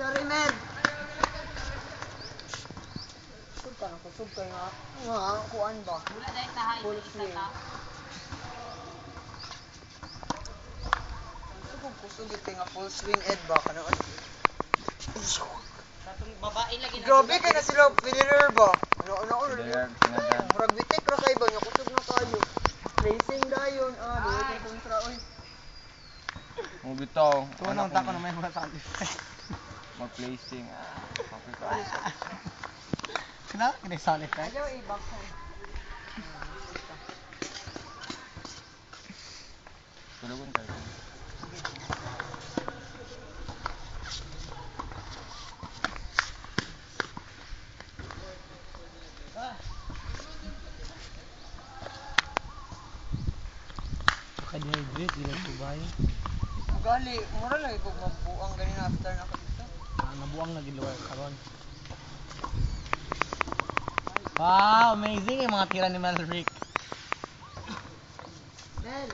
sorry, Med. Kusog ka na, kusog ka nga. Nga, kuan ba? Wala dahil tahay. Full swing. Kusog, kusog ito nga full swing, Ed ba? Kana, Katong babae lagi na. Grabe kay na sila, Federer ba? Ano, ano, ano. Murag bitik ra kay ba niya, kusog na kayo. Racing dayon, ah, kay kontra, oy. Mo bitaw. Tunong Anak tako na may mga sound effect. Mag-placing. Ah, okay ka. Kina? Kina yung sound effect? Ayaw i-backhand. Tulugon tayo. Maka-dehydrate, di lang subay. Gali, mura lang ikog mabuang ganina. Nabuang na giluwar karon. Wow, amazing yung mga tira ni Mel Rick. Mel,